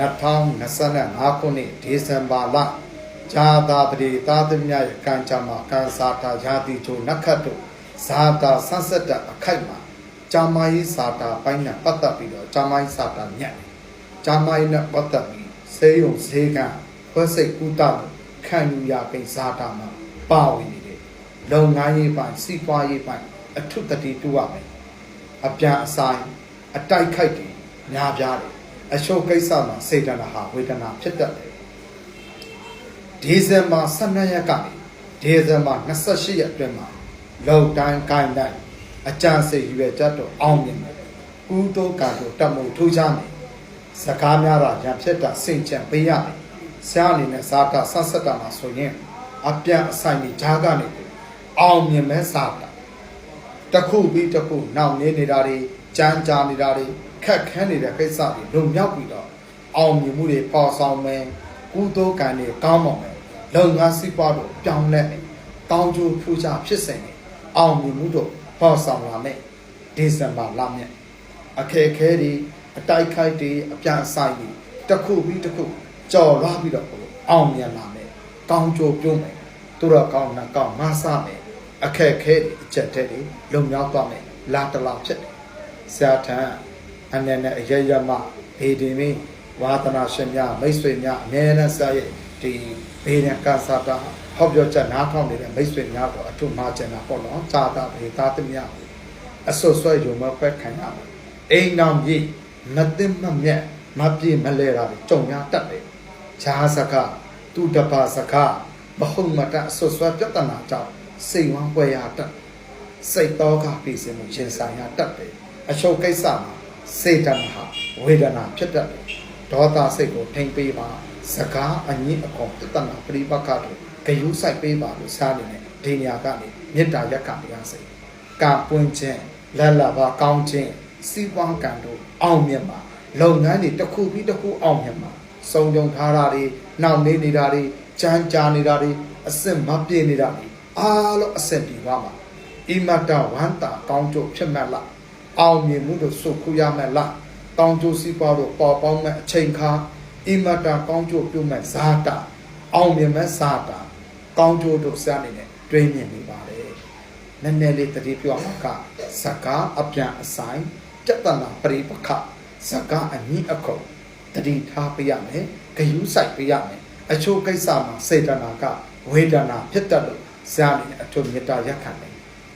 2025ခုနှစ်ဒီဇင်ဘာလဇာတာပတိသာသမယရဲ့ကံကြမ္မာကံစာတာယာတိချိုနက္ခတ်တို့ဇာတာဆန်းဆက်တဲ့အခိုက်မှာဂျာမာယီစာတာပိုင်းနဲ့ပတ်သက်ပြီးတော့ဂျာမာယီစာတာညက်တယ်ဂျာမာယီနဲ့ပတ်သက်ပြီးစေယုံဈေးကံခွဲစိတ်ကုသမှုခံယူရပိဇာတာမှာပါဝင်နေတယ်လုံငန်းရေးပိုင်းစီးပွားရေးပိုင်းအထုတတိတူရမယ်အပြန်အဆိုင်အတိုက်ခိုက်တွေများပြားတယ် အရှုပ်ကိစ္စမှာစေတနာဟာဝေဒနာဖြစ်တတ်တယ်ဒီဇင်ဘာ12ရက်ကနေဒီဇင်ဘာ28ရက်အတွင်းမှာလုံတိုင်းကိုင်းတိုင်းအကြံစိတ်ရွယ်ချက်တော့အောင်မြင်တယ်ကုသိုလ်ကံတို့တတ်မှုထူးခြားမယ်စကားများတာရံဖြစ်တာစိတ်ချမ်းပေးရမယ်ဆရာအနေနဲ့ဇာတာဆက်ဆက်တာမှာဆိုရင်အပြန်အဆိုင်ကြီးဂျားကနေအောင်မြင်မဲ့ဇာတာတစ်ခုပြီးတစ်ခုနောက်နေနေတာတွေကြမ်းကြာနေတာတွေ ခက်ခဲနေတဲ့ကိစ္စတွေလုံမြောက်ပြီးတော့အောင်မြင်မှုတွေပေါ်ဆောင်မယ်ကုသိုလ်ကံတွေကောင်းပါမယ်လုပ်ငန်းစီးပွားတို့ပြောင်းလဲမယ်ကောင်းကျိုးထူးခြားဖြစ်စေမယ်အောင်မြင်မှုတို့ပေါ်ဆောင်လာမယ်ဒီဇင်ဘာလမြတ်အခက်အခဲတွေအတိုက်ခိုက်တွေအပြန်အဆိုင်တွေတစ်ခုပြီးတစ်ခုကြော်လွားပြီးတော့အောင်မြင်လာမယ်ကောင်းကျိုးပြုံးမယ်သူတော်ကောင်းနာကောင်းမဆမယ်အခက်ခဲတွေအချက်တဲ့တွေလုံမြောက်သွားမယ်လာတလာဖြစ်တယ်ဆရာထံ အနေနဲ့အရရမဘေဒီမီဝါသနာရှင်များမိတ်ဆွေများအမြဲတမ်းဆရာရဲ့ဒီဘေဒံကာစာတာဟောပြောချက်နားထောင်နေတဲ့မိတ်ဆွေများတော့အထုမှားကျင်တာပေါ့နော်ဇာတာဘေသားသမ ्या အဆွတ်ဆွဲယုံမခွဲခံရမယ်အိမ်တော်ကြီးမသိမမြက်မပြေမလဲတာတွေကြုံရတတ်တယ်ဈာစကားသူတပါစကားမဟုတ်မတတ်အဆွတ်ဆွဲပြဿနာကြောင့်စိတ်ဝမ်းပွဲရတတ်စိတ်တော်ကပြည်စင်မှုရင်ဆိုင်ရတတ်တယ်အချုပ်ကိစ္စမှာ စေတနာဟာဝေဒနာဖြစ်တတ်တယ်ဒေါသစိတ်ကိုထိမ့်ပေးပါစကားအငြင်းအကွန်ပြဿနာပြိပက္ခတို့ဂယုဆိုင်ပေးပါလို့စားနေတယ်ဒီနေရာကနေမေတ္တာရက်ခံရစေကံပွင့်ခြင်းလက်လာပါကောင်းခြင်းစီးပွားကံတို့အောင်မြင်ပါလုပ်ငန်းတွေတစ်ခုပြီးတစ်ခုအောင်မြင်ပါစုံကြုံထားတာတွေနောက်နေနေတာတွေကြမ်းကြာနေတာတွေအစစ်မပြေနေတာတွေအားလုံးအစစ်ပြေပါမှာဣမတဝန္တာကောင်းကျိုးဖြစ်မဲ့လား အောင်မြင်မှုတို့စုခုရမဲ့လားကောင်းကျိုးစီးပွားတို့ပေါ်ပေါင်းမဲ့အချိန်ခါဣမတကောင်းကျိုးပြုမဲ့ဇာတာအောင်မြင်မဲ့ဇာတာကောင်းကျိုးတို့စနေနဲ့တွင်းမြင်နေပါတယ်နည်းနည်းလေးတတိပြောမှာကစကားအပြန်အဆိုင်ပြဿနာပရိပခစကားအငြင်းအခုတတိထားပေးရမယ်ဂယုစိုက်ပေးရမယ်အချို့ကိစ္စမှာစေတနာကဝေဒနာဖြစ်တတ်လို့ဇာနေအထုမေတ္တာရက်ခံတယ်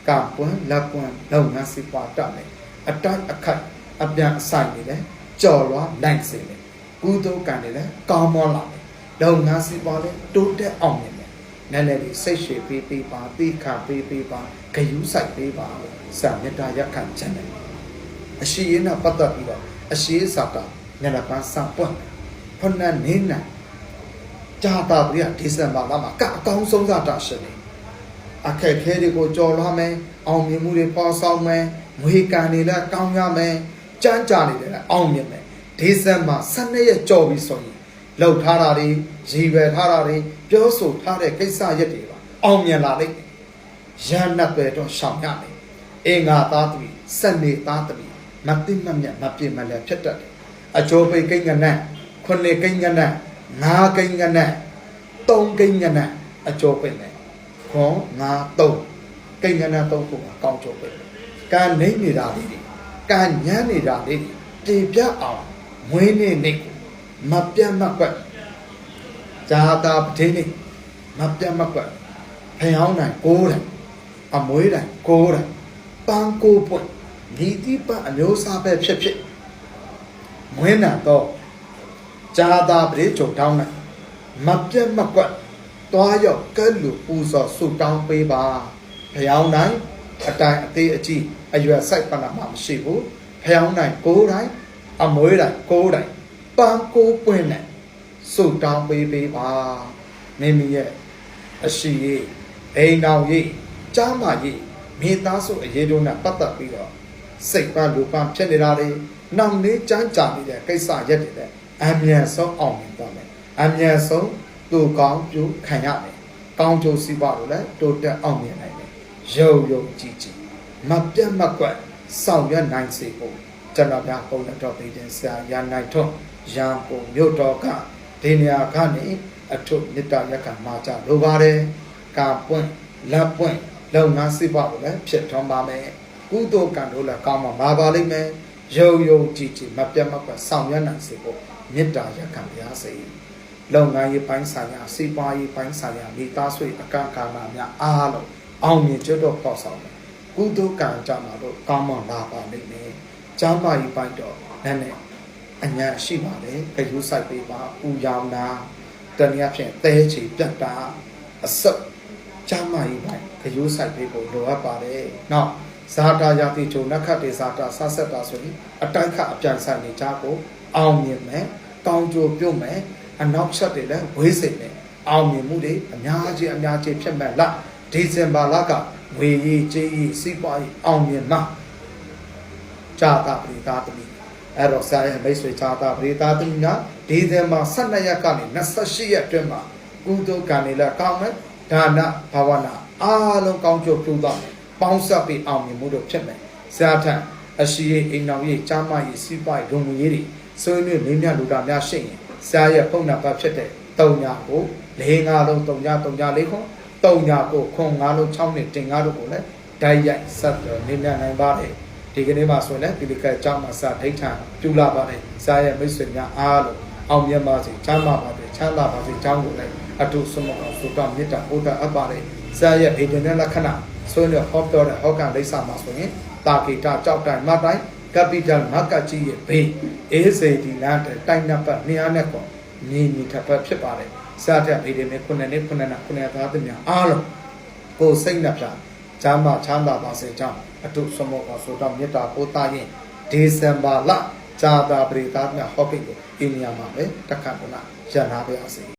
ကံပွန်းလက်ပွန်းလုပ်ငန်းစီပွားတတ်မယ် အတိုက်အခိုက်အပြန်အဆိုင်နေတယ်ကြော်လွားနိုင်စေတယ်ကုသိုလ်ကံတွေလည်းကောင်းမွန်လာတယ်လုပ်ငန်းစီပွားလည်းတိုးတက်အောင်မြင်တယ်နည်းနည်းလေးစိတ်ရှည်ပေးပေးပါသိခပေးပေးပါဂယုစိုက်ပေးပါလို့ဇာမေတ္တာရက်ခံချင်တယ်အရှိရင်နဲ့ပတ်သက်ပြီးတော့အရှိစာတာညနေပန်းစပွန်းဖဏနေနာဂျာတာပြရဒီဇင်ဘာလမှာကအကောင်းဆုံးသာတာရှင်နေအခက်ခဲတွေကိုကြော်လွှားမယ်အောင်မြင်မှုတွေပေါ်ဆောင်မယ် ငွေကံတွေလည်းကောင်းရမယ်ကြမ်းကြနေတယ်လည်းအောင်မြင်မယ်ဒီဇင်ဘာ12ရက်ကြော်ပြီဆိုရင်လှုပ်ထားတာတွေရည်ရွယ်ထားတာတွေပြောဆိုထားတဲ့ကိစ္စရက်တွေပါအောင်မြင်လာလိမ့်မယ်ရန်နတ်ပဲတော့ရှောင်ရမယ်အင်္ဂါသားသမီးစနေသားသမီးမသိမမြတ်မပြည့်မလဲဖြစ်တတ်တယ်အကျိုးပိတ်ကိန်းကနတ်ခုနှစ်ကိန်းကနတ်ငါးကိန်းကနတ်သုံးကိန်းကနတ်အကျိုးပိတ်မယ်ခွန်ငါသုံးကိန်းကနတ်သုံးခုကကောင်းကျိုးပိတ်မယ် ကံနေနေတာလေးတွေကံညမ်းနေတာလေးတွေပြေပြအောင်မွေးနေနေကိုမပြတ်မကွက်ဇာတာပတိနေမပြတ်မကွက်ဖျောင်းနိုင်ကိုးတယ်အမွေးတိုင်းကိုးတယ်ပန်းကိုပွင့်ဒီတိပအမျိုးစားပဲဖြစ်ဖြစ်မွေးနာတော့ဇာတာပတိချုပ်တောင်းနိုင်မပြတ်မကွက်တွားရောက်ကဲလူပူဇော်ဆုတောင်းပေးပါဖျောင်းနိုင် အတိုင်အသေးအကြီးအရွယ်ဆိုင်ပနာမှာမရှိဘူးဖျောင်းနိုင်ကိုးတိုင်းအမွေးတိုင်းကိုးတိုင်းပန်းကိုပွင့်နဲ့ဆုတောင်းပေးပေးပါမိမိရဲ့အရှိရေးအိမ်တော်ရေးကြားမရေးမိသားစုအရေးတို့နဲ့ပတ်သက်ပြီးတော့စိတ်ပန်းလူပန်းဖြစ်နေတာတွေနောက်လေးကြမ်းကြာနေတဲ့ကိစ္စရက်တွေလည်းအမြန်ဆုံးအောင်မြင်သွားမယ်အမြန်ဆုံးသူကောင်းကျိုးခံရမယ်ကောင်းကျိုးစီးပွားလို့လည်းတိုးတက်အောင်မြင်နိုင်မယ် ရုပ်ရုပ်ကြည်ကြည်မပြတ်မကွက်ဆောင်ရွက်နိုင်စေဖို့ကျွန်တော်များပုံတော်ပေးတဲ့ဆရာရန်နိုင်ထွန်းရန်ကုန်မြို့တော်ကဒေနီယာကနေအထုမေတ္တာရက်ခံမှာကြလိုပါတယ်ကာပွင့်လက်ပွင့်လုပ်ငန်းစိပကိုလည်းဖြစ်ထွန်းပါမယ်ကုသိုလ်ကံတို့လည်းကောင်းမှာပါပါလိမ့်မယ်ယုံယုံကြည်ကြည်မပြတ်မကွက်ဆောင်ရွက်နိုင်စေဖို့မေတ္တာရက်ခံပါရစေလုပ်ငန်းရေးပိုင်းဆိုင်ရာစိပွားရေးပိုင်းဆိုင်ရာမိသားစုအကန့်ကာလများအားလုံး အောင်မြင်ကျွတ်တော့ပေါ့ဆောင်တယ်ကုသိုလ်ကံကြမှာတော့ကောင်းမှလာပါလိမ့်မယ်ကျမ်းမာရေးပိုင်းတော့နည်းနည်းအညာရှိပါတယ်ခရုစိုက်ပေးပါပူရောင်တာတနည်းအားဖြင့်သဲချေပြတ်တာအဆုတ်ကျမ်းမာရေးပိုင်းခရုစိုက်ပေးဖို့လိုအပ်ပါတယ်နောက်ဇာတာယာတိချုံနက္ခတ်တေဇာတာဆဆက်တာဆိုရင်အတိုင်းခအပြန်ဆိုင်နေကြကိုအောင်မြင်မယ်ကောင်းကျိုးပြုတ်မယ်အနောက်ချက်တွေလည်းဝေးစိတ်မယ်အောင်မြင်မှုတွေအများကြီးအများကြီးဖြစ်မဲ့လား ဒီဇင်ဘာလကဝေရေးကြေးရေးစီးပွားရေးအောင်မြင်မှာဇာတာပရိသသမီးအဲ့တော့ဆရာရဲ့မိတ်ဆွေဇာတာပရိသသမီးကဒီဇင်ဘာ12ရက်ကနေ28ရက်အတွင်းမှာကုသိုလ်ကံတွေလည်းကောင်းမယ်ဒါနဘာဝနာအားလုံးကောင်းကျိုးပြုသွားမယ်ပေါင်းဆက်ပြီးအောင်မြင်မှုတို့ဖြစ်မယ်ဇာထံအရှိရေးအိမ်တော်ရေးကျမ်းမာရေးစီးပွားရေးဒုံငွေရေးတွေဆွေးနွေးမင်းမြလူတာများရှိရင်ဆရာရဲ့ပုံနာပတ်ဖြစ်တဲ့တုံညာကို၄၅လုံးတုံညာတုံညာလေးခွ န်တုံညာကိုခွန်၅လုံး6နှစ်တင်၅တို့ကိုလည်းဓာတ်ရိုက်ဆက်တော်နေမြနိုင်ပါတယ်ဒီကနေ့မှဆိုရင်လည်းဒီလကအကြောင်းမှာစာဒိဋ္ဌာပြုလာပါတယ်ဆရာရဲ့မိတ်ဆွေများအားလုံးအောင်မြတ်ပါစေချမ်းသာပါစေချမ်းသာပါစေကြောင်းကိုလည်းအတုစမောသုတမေတ္တာဘုဒ္ဓအပ်ပါတယ်ဆရာရဲ့ဗေဒနဲ့လက္ခဏာဆိုရင်ဟောပြောတဲ့ဟောကန်လိပ်စာမှာဆိုရင်တာဂေတာကြောက်တိုင်းမတ်တိုင်း capital မကကြီးရဲ့ဘေးအေးစေဒီလန်တဲ့တိုင်းနံပါတ်200နဲ့ကွန်မြေမြေထပ်ဖက်ဖြစ်ပါတယ် စတဲ့ဗေဒနဲ့ခုနှစ်နှစ်ခုနှစ်နှစ်ခုနှစ်သားသမီးအားလုံးကိုယ်စိတ်နှပြချမ်းသာချမ်းသာပါစေကြောင်းအတုစမောကဆိုတော့မေတ္တာပို့သားရင်ဒီဇင်ဘာလဇာတာပရိသတ်များဟောကိတ်ကိုအင်းညာမှာပဲတက္ကသနာရန်နာပါစေ